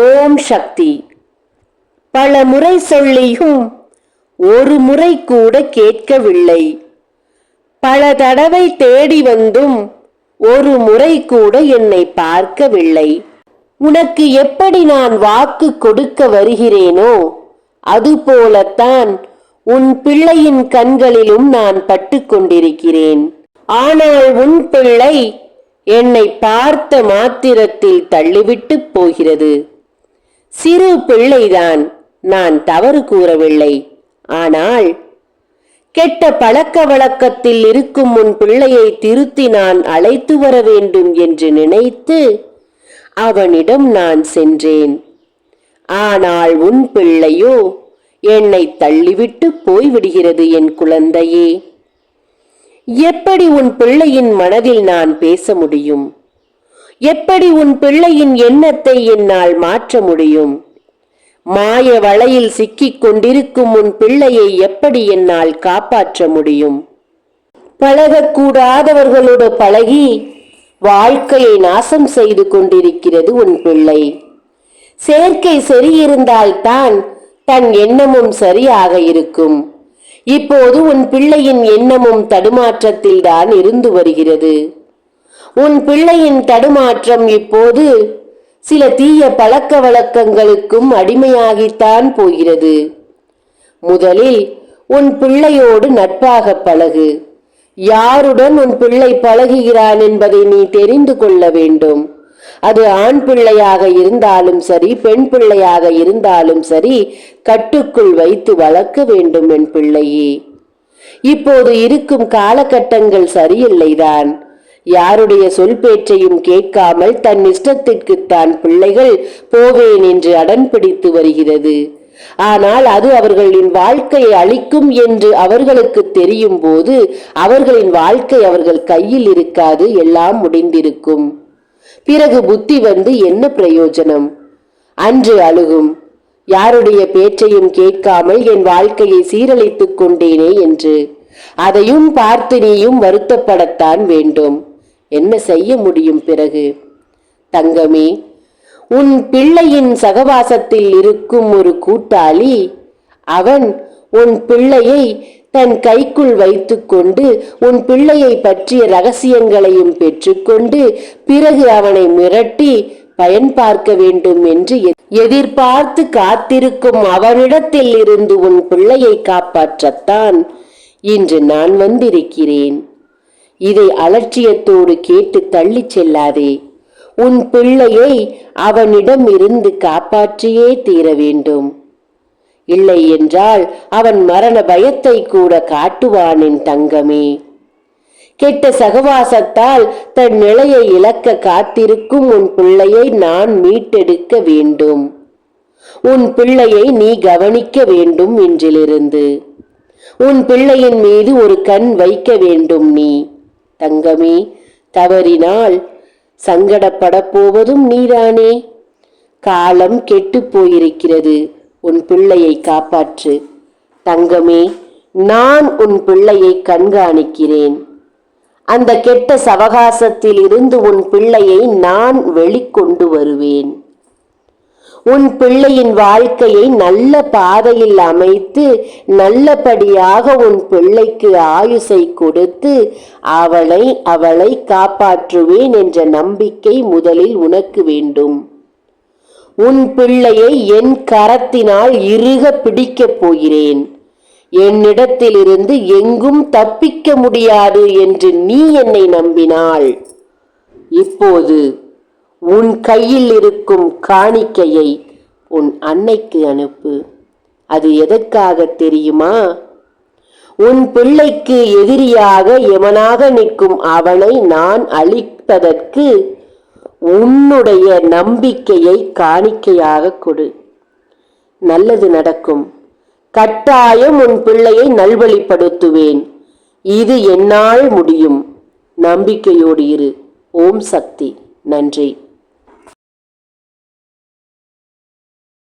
ஓம் சக்தி. பல முறை சொல்லியும் ஒரு முறை கூட கேட்கவில்லை. பல தடவை தேடி வந்தும் ஒரு முறை கூட என்னை பார்க்கவில்லை. உனக்கு எப்படி நான் வாக்கு கொடுக்க வருகிறேனோ அதுபோலத்தான் உன் பிள்ளையின் கண்களிலும் நான் பட்டுக்கொண்டிருக்கிறேன் ஆனால் உன் பிள்ளை என்னை பார்த்த மாத்திரத்தில் தள்ளிவிட்டு போகிறது. சிறு பிள்ளைதான். நான் தவறு கூறவில்லை. ஆனால் கெட்ட பழக்க வழக்கத்தில் இருக்கும் உன் பிள்ளையை திருத்தி நான் அழைத்து வர வேண்டும் என்று நினைத்து அவனிடம் நான் சென்றேன். ஆனால் உன் பிள்ளையோ என்னை தள்ளிவிட்டு போய்விடுகிறது என் குழந்தையே. எப்படி உன் பிள்ளையின் மனதில் நான் பேச முடியும்? எப்படி உன் பிள்ளையின் எண்ணத்தை என்னால் மாற்ற முடியும்? மாய வலையில் சிக்கிக் கொண்டிருக்கும் உன் பிள்ளையை எப்படி என்னால் காப்பாற்ற முடியும்? பழகக்கூடாதவர்களோடு பழகி வாழ்க்கையை நாசம் செய்து கொண்டிருக்கிறது உன் பிள்ளை. சேர்க்கை சரியிருந்தால்தான் தன் எண்ணமும் சரியாக இருக்கும். இப்போது உன் பிள்ளையின் எண்ணமும் தடுமாற்றத்தில் தான் இருந்து வருகிறது. உன் பிள்ளையின் தடுமாற்றம் இப்போது சில தீய பழக்க வழக்கங்களுக்கும் அடிமையாகித்தான் போகிறது. முதலில் உன் பிள்ளையோடு நட்பாக பழகு. யாருடன் உன் பிள்ளை பழகுகிறான் என்பதை நீ தெரிந்து கொள்ள வேண்டும். அது ஆண் பிள்ளையாக இருந்தாலும் சரி பெண் பிள்ளையாக இருந்தாலும் சரி கட்டுக்குள் வைத்து வளர்க்க வேண்டும் என் பிள்ளையே. இப்போது இருக்கும் காலகட்டங்கள் சரியில்லைதான். யாருடைய சொல் பேச்சையும் கேட்காமல் தன் இஷ்டத்திற்கு தான் பிள்ளைகள் போவேன் என்று அடன் பிடித்து வருகிறது. ஆனால் அது அவர்களின் வாழ்க்கையை அளிக்கும் என்று அவர்களுக்கு தெரியும் போது அவர்களின் வாழ்க்கை அவர்கள் கையில் இருக்காது எல்லாம் முடிந்திருக்கும். பிறகு புத்தி வந்து என்ன பிரயோஜனம்? அன்று அழுகும். யாருடைய பேச்சையும் கேட்காமல் என் வாழ்க்கையை சீரழித்துக் கொண்டேனே என்று. அதையும் பார்த்து நீயும் வருத்தப்படத்தான் வேண்டும். என்ன செய்ய முடியும் பிறகு? தங்கமே உன் பிள்ளையின் சகவாசத்தில் இருக்கும் ஒரு கூட்டாளி அவன் உன் பிள்ளையை தன் கைக்குள் வைத்துக்கொண்டு உன் பிள்ளையை பற்றிய ரகசியங்களையும் பெற்றுக்கொண்டு பிறகு அவனை மிரட்டி பயன் பார்க்க வேண்டும் என்று எதிர்பார்த்து காத்திருக்கும் அவனிடத்தில் இருந்து உன் பிள்ளையை காப்பாற்றத்தான் இன்று நான் வந்திருக்கிறேன். இதை அலட்சியத்தோடு கேட்டு தள்ளிச் செல்லாதே. உன் பிள்ளையை அவனிடம் இருந்து காப்பாற்றியே தீர வேண்டும். இல்லை என்றால் அவன் மரண பயத்தை கூட காட்டுவானின் தங்கமே. கெட்ட சகவாசத்தால் தன் நிலையை இழக்க காத்திருக்கும் உன் பிள்ளையை நான் மீட்டெடுக்க வேண்டும். உன் பிள்ளையை நீ கவனிக்க வேண்டும் என்றிலிருந்து உன் பிள்ளையின் மீது ஒரு கண் வைக்க வேண்டும் நீ. தங்கமே தவறினால் சங்கடப்படப் போவதும் நீதானே. காலம் கெட்டுப் போயிருக்கிறது உன் பிள்ளையை காப்பாற்று. தங்கமே நான் உன் பிள்ளையை கண்காணிக்கிறேன். அந்த கெட்ட சவகாசத்தில் இருந்து உன் பிள்ளையை நான் வெளிக்கொண்டு வருவேன். உன் பிள்ளையின் வாழ்க்கையை நல்ல பாதையில் அமைத்து நல்லபடியாக உன் பிள்ளைக்கு ஆயுசை கொடுத்து அவளை அவளை காப்பாற்றுவேன் என்ற நம்பிக்கை முதலில் உனக்கு வேண்டும். உன் பிள்ளையை என் கரத்தினால் இறுக பிடிக்கப் போகிறேன். என்னிடத்திலிருந்து எங்கும் தப்பிக்க முடியாது என்று நீ என்னை நம்பினாள். இப்போது உன் கையில் இருக்கும் காணிக்கையை உன் அன்னைக்கு அனுப்பு. அது எதற்காக தெரியுமா? உன் பிள்ளைக்கு எதிரியாக எமனாக நிற்கும் அவனை நான் அழிப்பதற்கு உன்னுடைய நம்பிக்கையை காணிக்கையாக கொடு. நல்லது நடக்கும். கட்டாயம் உன் பிள்ளையை நல்வழிப்படுத்துவேன். இது என்னால் முடியும். நம்பிக்கையோடு இரு. ஓம் சக்தி. நன்றி.